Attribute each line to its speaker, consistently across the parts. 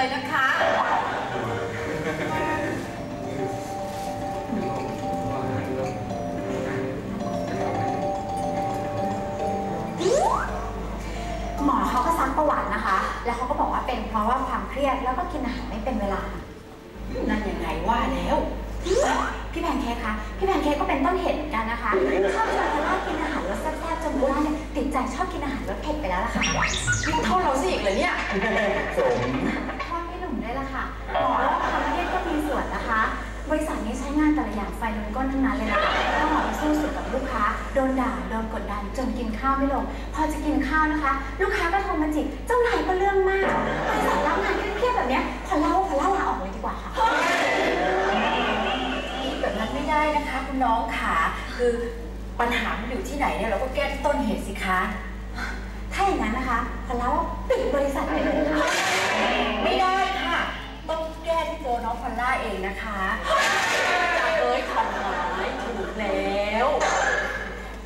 Speaker 1: เลยนะคะ
Speaker 2: หมอเขาก็ซักประวัตินะคะ แล้วเขาก็บอกว่าเป็นเพราะว่าความเครียดแล้วก็กินอาหารไม่เป็นเวลา
Speaker 1: นั่นยังไงว่าแล้ว
Speaker 2: พี่แพนเค้กคะพี่แพนเค้กก็เป็นต้นเหตุเหมือนกันนะคะ ชอบชวนพอลล่ากินอาหารรสแซ่บๆจนพอลล่าเนี่ยติดใจชอบกินอาหารรสเผ็ดไปแล้วล่ะค่ะ
Speaker 1: คิดเท่าเราสิอีกเลยเนี่ย
Speaker 3: สม
Speaker 2: ชอบพี่ห นุ่มด้วยล่ะค่ะหมอว่าความเครียดก็มีส่วนนะคะ บริษัทนี้ใช้งานแต่ละอย่างไฟลุนก้นทั้งนั้นเลยนะคะต้องออกไปสู้สุดกับลูกค้า โดนด่า โดนกดดันจนกินข้าวไม่ลง พอจะกินข้าวนะคะ ลูกค้าก็โทรมาจิกเจ้านายก็เรื่องมาก บริษัทรับงานเครียดๆแบบเนี้ยพอเล่าพอเล่าลาออกเลยดีกว่าค่ะ
Speaker 1: แบบนั้นไม่ได้นะคะคุณน้องขาคือปัญหามันอยู่ที่ไหนเนี่ยเราก็แก้ที่ต้นเหตุสิคะ
Speaker 2: ถ้าอย่างนั้นนะคะพอเล่าปิดบริษัทไปเลยค่ะ
Speaker 1: ไม่ได้ค่ะต้องแก้ที่ ตัวน้องพอลล่าเองนะคะจะเอ้ยทำร้ายถูกแล้ว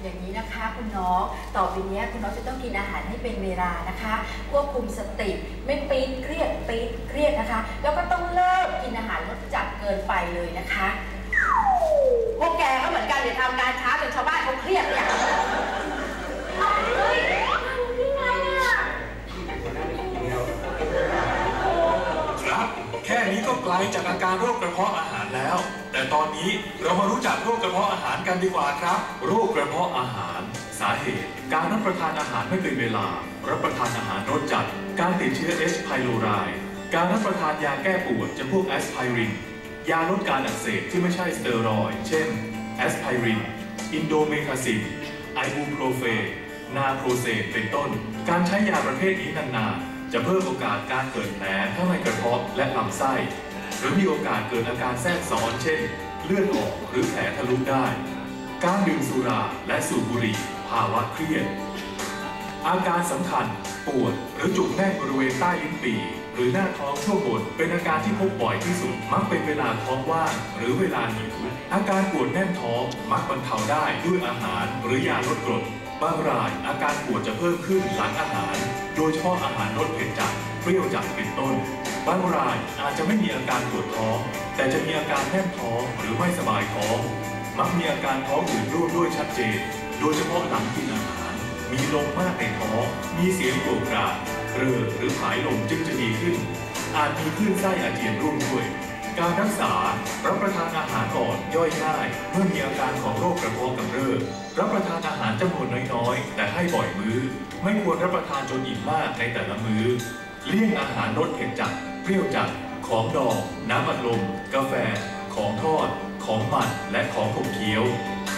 Speaker 1: อย่างนี้นะคะคุณน้อง ต่อไปนี้คุณน้องจะต้องกินอาหารให้เป็นเวลานะคะ ควบคุมสติไม่ปี๊ดเครียดปี๊ดเครียดนะคะ แล้วก็ต้องเลิกกินอาหารรสจัดเกินไปเลยนะคะ พวกแกก็เหมือนกันอย่าทำงาน
Speaker 4: การโรคกระเพาะอาหารแล้ว แต่ตอนนี้เรามารู้จักโรคกระเพาะอาหารกันดีกว่าครับ โรคกระเพาะอาหาร สาเหตุ การรับประทานอาหารไม่เป็นเวลา รับประทานอาหารรสจัด การติดเชื้อ H. pylori การรับประทานยาแก้ปวดจำพวกแอสไพริน ยาลดการอักเสบที่ไม่ใช่สเตียรอยด์เช่นแอสไพริน อินโดเมทาซิน ไอบูโปรเฟนนาโปรเซนเป็นต้น การใช้ยาประเภทนี้นานๆ จะเพิ่มโอกาสการเกิดแผลทั้งในกระเพาะและลำไส้ หรือมีโอกาสเกิดอาการแทรกซ้อนเช่น เลือดออกหรือแผลทะลุได้ การดื่มสุราและสูบบุหรี่ภาวะเครียด อาการสำคัญ ปวดหรือจุกแน่นบริเวณใต้ลิ้นปี่หรือหน้าท้องช่วงบนเป็นอาการที่พบบ่อยที่สุด มักเป็นเวลาท้องว่างหรือเวลาหิวอาการปวดแน่นท้องมักบรรเทาได้ด้วยอาหารหรือยาลดกรดบางรายอาการปวดจะเพิ่มขึ้นหลังอาหาร โดยเฉพาะอาหารรสเผ็ดจัดเปรี้ยวจัดเป็นต้น บางรายอาจจะไม่มีอาการปวดท้อง แต่จะมีอาการแน่นท้องหรือไม่สบายท้อง มักมีอาการท้องอืดร่วมด้วยชัดเจน โดยเฉพาะหลังกินอาหาร มีลมมากในท้อง มีเสียงโกรกกราเรอหรือผายลมจึงจะดีขึ้น อาจมีคลื่นไส้อาเจียนร่วมด้วย การรักษา รับประทานอาหารอ่อนย่อยง่าย เมื่อมีอาการของโรคกระเพาะกำเริบ รับประทานอาหารจำนวนน้อยๆ แต่ให้บ่อยมื้อ ไม่ควรรับประทานจนอิ่มมากในแต่ละมื้อ เลี่ยงอาหารรสเผ็ดจัด เปรี้ยวจัด ของดองน้ำอัดลม กาแฟ ของทอด ของมันและของขบเคี้ยว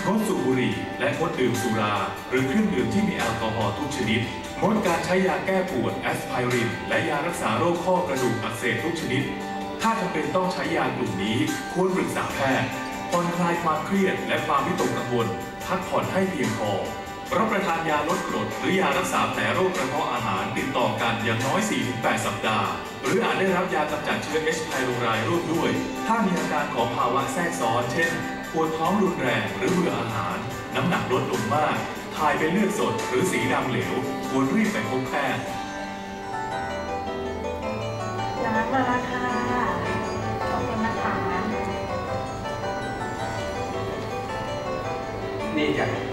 Speaker 4: งดสูบบุหรี่และงดดื่มสุรา หรือเครื่องดื่มที่มีแอลกอฮอล์ทุกชนิดงดการใช้ยาแก้ปวดแอสไพรินและยารักษาโรคข้อกระดูกอักเสบทุกชนิด ถ้าจำเป็นต้องใช้ยากลุ่มนี้ควรปรึกษาแพทย์ผ่อนคลายความเครียดและความวิตกกังวลพักผ่อนให้เพียงพอ รับประทานยาลดกรดหรือยารักษาแผลโรคกระเพาะอาหารติดต่อกันอย่างน้อย 4-8 สัปดาห์ หรืออาจได้รับยากำจัดเชื้อ H. pylori ร่วมด้วย ถ้ามีอาการของภาวะแทรกซ้อน เช่น ปวดท้องรุนแรงหรือเบื่ออาหาร น้ำหนักลดลงมาก ถ่ายเป็นเลือดสดหรือสีดำเหลว ควรรีบไปพบแพทย์
Speaker 2: น้ำมาแล้วค่ะขอบคุณนะคะ
Speaker 3: นี่จ้ะ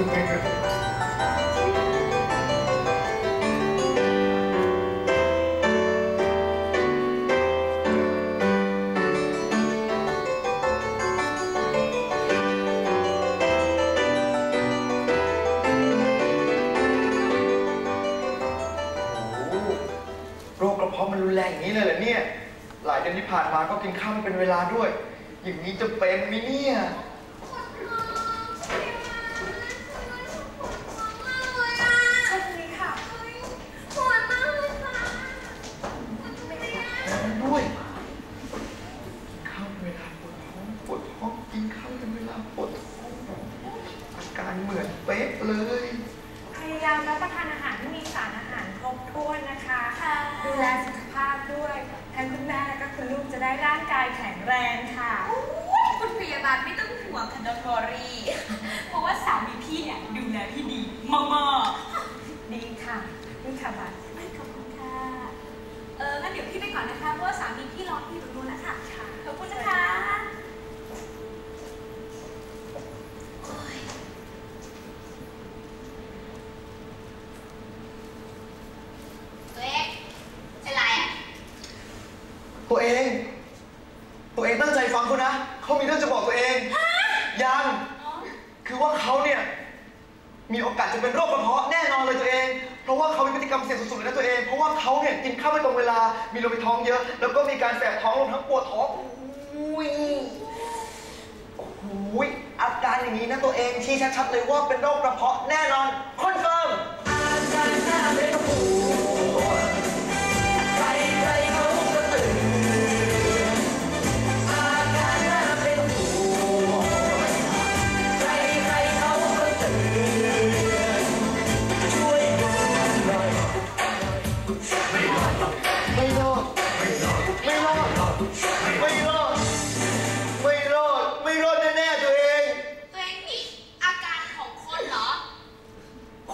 Speaker 3: โร
Speaker 5: คกระเพาะมันรุนแรงอย่างนี้เลยเหรอเนี่ย หลายเดือนที่ผ่านมาก็กินข้าวไม่เป็นเวลาด้วย อย่างนี้จะเป็นไหมเนี่ยข้าวเป็นเวลาปวดท้องปวดท้องกินข้าวเป็นเวลาปวดท้องอาการ เหมือนเป๊ะเลย
Speaker 6: พยายามรับประทานอาหารที่มีสารอาหารครบถ้ว นะคะ
Speaker 2: ค่ะ
Speaker 6: ดูแลสุขภาพด้วยทั้งคุณแม่และก็คุณลูกจะได้ร่างกายแข็งแรงค่ะ
Speaker 1: คุณพยาบาลไม่ต้องห่วงค่ะดรรี่าะว่าสามีพี่เนี่ยดูแลพี่ดีมาก
Speaker 6: ดีค่ะนี่ค่ะบัตร
Speaker 1: ๆขอบคุณค่ะ เอองั้นเดี๋ยวพี่ไปก่อนนะคะ เพราะว่าสามีพี่รอพี่อยู่ตรงนู้นแล้วค่ะ ขอบคุณนะคะ
Speaker 2: ตัวเองเป็นไรอะ
Speaker 5: ตัวเอง ตัวเองตั้งใจฟังเขานะ เขามีเรื่องจะบอกตัวเอง ยัง คือว่าเขาเนี่ย มีโอกาสจะเป็นโรคกระเพาะแน่นอนเลยตัวเอง เพราะว่าเขามีพฤติกรรมเสี่ยงสุดๆเลยนะตัวเอง เพราะว่าเขาเนี่ยกินข้าวไม่ตรงเวลา มีลมในท้องเยอะ แล้วก็มีการแสบท้องรวมทั้งปวดท้องอุ้ยโอ้โหยอาการอย่างนี้นะตัวเองชี้ชัดๆเลยว่าเป็นโรคกระเพาะแน่นอนคอนเฟิ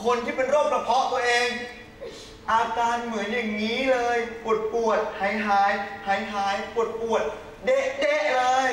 Speaker 2: คน
Speaker 5: ที่เป็นโรคกระเพาะตัวเอง อาการเหมือนอย่างนี้เลย ปวดปวดหายหายหายหายปวดปวดเดะเดะเลย